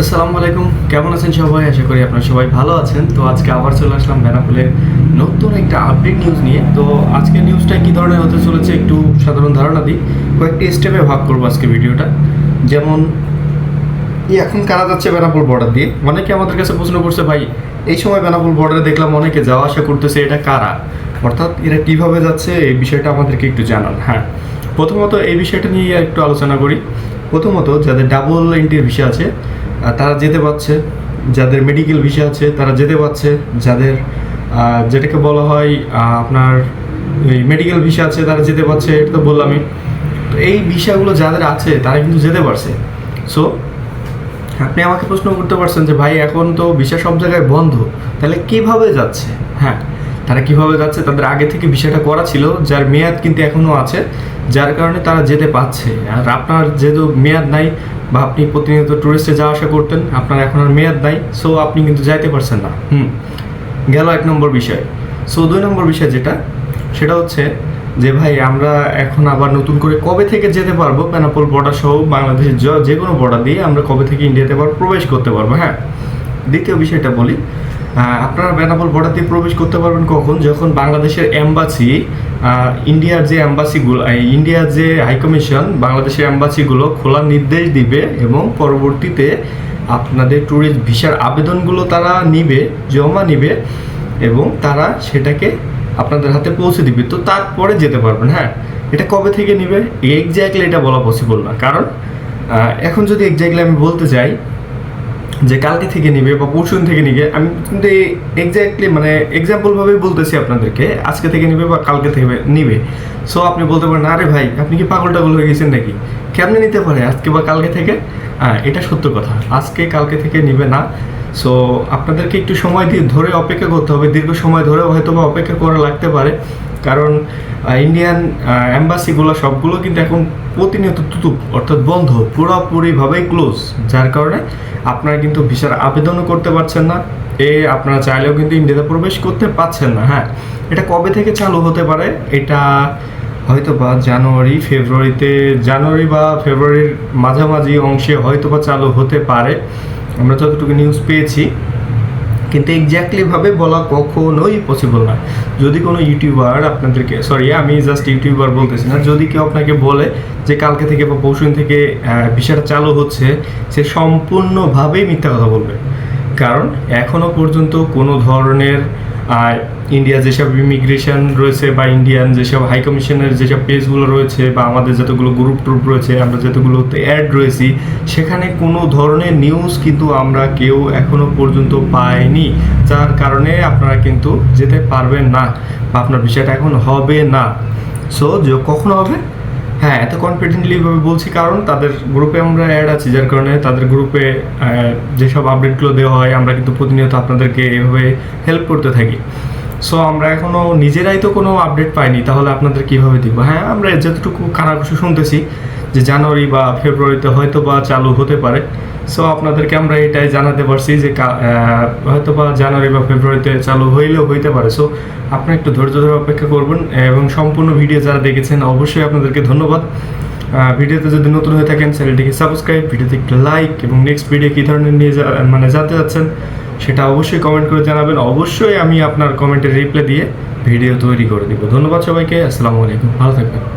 আসসালামু আলাইকুম। কেমন আছেন সবাই? আশা করি আপনারা সবাই ভালো আছেন। তো আজকে আবার চলে আসলাম বেনাপুলের নতুন একটা আপডেট নিউজ নিয়ে। তো আজকের নিউজটা কী ধরনের হতে চলেছে একটু সাধারণ ধারণা দিই। কয়েকটি স্টেপে ভাগ করব আজকে ভিডিওটা যেমন এখন কারা যাচ্ছে বেনাপুল বর্ডার দিয়ে? অনেকে আমাদের কাছে প্রশ্ন করছে, ভাই, এই সময় বেনাপুল বর্ডারে দেখলাম অনেকে যাওয়া আসা করতেছে, এটা কারা? অর্থাৎ এরা কীভাবে যাচ্ছে, এই বিষয়টা আমাদেরকে একটু জানান। হ্যাঁ প্রথমত এই বিষয়টা নিয়ে একটু আলোচনা করি। প্রথমত যাদের ডাবল এন্ট্রির ভিসা আছে তারা যেতে পারছে। যাদের মেডিকেল ভিসা আছে, তারা যেতে পারছে। যাদের যেটাকে বলা হয় আপনার এই মেডিকেল ভিসা আছে, তারা যেতে পারছে, এটা তো বললামই। তো এই ভিসাগুলো যাদের আছে, তারা কিন্তু যেতে পারছে। সো আপনি আমাকে প্রশ্ন করতে পারছেন যে, ভাই, এখন তো ভিসা সব জায়গায় বন্ধ। তাহলে কীভাবে যাচ্ছে? হ্যাঁ তারা কীভাবে যাচ্ছে? তাদের আগে থেকে ভিসাটা করা ছিল, যার মেয়াদ কিন্তু এখনও আছে। যার কারণে তারা যেতে পারছে। আর আপনার যেহেতু মেয়াদ নাই বা আপনি প্রতিনিয়ত ট্যুরিস্টে যাওয়া আসা করতেন, আপনার এখন আর মেয়াদ নাই সো আপনি কিন্তু যাইতে পারছেন না। হুম, গেল এক নম্বর বিষয়। সো দুই নম্বর বিষয় যেটা, সেটা হচ্ছে যে ভাই, আমরা এখন আবার নতুন করে কবে থেকে যেতে পারব? বেনাপোল বর্ডার সহ বাংলাদেশের য- কোনো বর্ডার দিয়ে আমরা কবে থেকে ইন্ডিয়াতে আবার প্রবেশ করতে পারব? হ্যাঁ দ্বিতীয় বিষয়টা বলি আপনারা বেনাপোল বর্ডার দিয়ে প্রবেশ করতে পারবেন কখন? যখন বাংলাদেশের এম্বাসি ইন্ডিয়ার যে এম্বাসিগুলো ইন্ডিয়ার যে হাইকমিশন বাংলাদেশের এম্বাসিগুলো খোলার নির্দেশ দিবে এবং পরবর্তীতে আপনাদের ট্যুরিস্ট ভিসার আবেদনগুলো তারা নিবে, জমা নিবে এবং তারা সেটাকে আপনাদের হাতে পৌঁছে দিবে। তো তারপরে যেতে পারবেন হ্যাঁ? এটা কবে থেকে নিবে? এক্স্যাক্টলি এটা বলা পসিবল না। কারণ এখন যদি এক্স্যাক্টলি আমি বলতে চাই যে কালকে থেকে নিবে বা পরশুদিন থেকে নিবে, আমি কিন্তু এক্স্যাক্টলি মানে এক্সাম্পল ভাবেই বলতেছি আপনাদেরকে, আজকে থেকে নিবে বা কালকে থেকে নিবে। সো আপনি বলতে পারেন, আরে ভাই, আপনি কি পাগল টাগল হয়ে গেছেন নাকি? কেমনি নিতে পারে? আজকে বা কালকে থেকে? হ্যাঁ এটা সত্য কথা। আজকে, কালকে থেকে নিবে না। সো আপনাদেরকে একটু সময় দিয়ে ধরে অপেক্ষা করতে হবে। দীর্ঘ সময় ধরে হয়তো বা অপেক্ষা করা লাগতে পারে। কারণ ইন্ডিয়ান অ্যাম্বাসিগুলো সবগুলো কিন্তু এখন প্রতিনিয়ত তুতুপ, অর্থাৎ বন্ধ, পুরোপুরিভাবেই ক্লোজ যার কারণে আপনারা কিন্তু ভিসার আবেদনও করতে পারছেন না। এ, আপনারা চাইলেও কিন্তু ইন্ডিয়াতে প্রবেশ করতে পারছেন না। হ্যাঁ এটা কবে থেকে চালু হতে পারে? এটা হয়তো বা জানুয়ারি, ফেব্রুয়ারিতে, জানুয়ারি বা ফেব্রুয়ারির মাঝামাঝি অংশে হয়তো বা চালু হতে পারে। আমরা যতটুকু নিউজ পেয়েছি, কিন্তু এক্স্যাক্টলিভাবে বলা কখনোই পসিবল না যদি কোনো ইউটিউবার আপনাদেরকে সরি আমি জাস্ট ইউটিউবার বলতেছি না, যদি কেউ আপনাকে বলে যে কালকে থেকে বা পরশুদিন থেকে ভিসাটা চালু হচ্ছে, সে সম্পূর্ণভাবেই মিথ্যা কথা বলবে। কারণ এখনও পর্যন্ত কোনো ধরনের ইন্ডিয়া যেসব ইমিগ্রেশন রয়েছে বা ইন্ডিয়ান যেসব হাই কমিশনের যেসব পেজগুলো রয়েছে বা আমাদের যতগুলো গ্রুপ ট্রুপ রয়েছে, আমরা যতগুলোতে অ্যাড রয়েছি, সেখানে কোনো ধরনের নিউজ কিন্তু আমরা কেউ এখনও পর্যন্ত পাইনি। যার কারণে আপনারা কিন্তু যেতে পারবেন না বা আপনার বিষয়টা এখন হবে না। সো কখন হবে? হ্যাঁ এত কনফিডেন্টলি ভাবে বলছি কারণ তাদের গ্রুপে আমরা অ্যাড আছি, যার কারণে তাদের গ্রুপে যেসব আপডেটগুলো দেওয়া হয়, আমরা কিন্তু প্রতিনিয়ত আপনাদেরকে এভাবে হেল্প করতে থাকি। সো আমরা এখনও নিজেরাই তো কোনো আপডেট পাইনি, তাহলে আপনাদের কীভাবে দিব হ্যাঁ আমরা যতটুকু কানাঘুষো শুনতেছি যে জানুয়ারি বা ফেব্রুয়ারিতে হয়তো বা চালু হতে পারে। সো আপনাদেরকে আমরা এটাই জানাতে পারছি যে হয়তো বা জানুয়ারি বা ফেব্রুয়ারিতে চালু হইলেও হইতে পারে। সো আপনারা একটু ধৈর্য ধরে অপেক্ষা করবেন এবং সম্পূর্ণ ভিডিও যারা দেখেছেন, অবশ্যই আপনাদেরকে ধন্যবাদ। ভিডিওতে যদি নতুন হয়ে থাকেন, চ্যানেলটিকে সাবস্ক্রাইব, ভিডিওতে একটু লাইক এবং নেক্সট ভিডিও কী ধরনের নিয়ে মানে জানতে যাচ্ছেন সেটা অবশ্যই কমেন্ট করে জানাবেন। অবশ্যই আমি আপনার কমেন্টের রিপ্লাই দিয়ে ভিডিও তৈরি করে দিব। ধন্যবাদ সবাইকে, আসসালামু আলাইকুম। ভালো থাকবেন।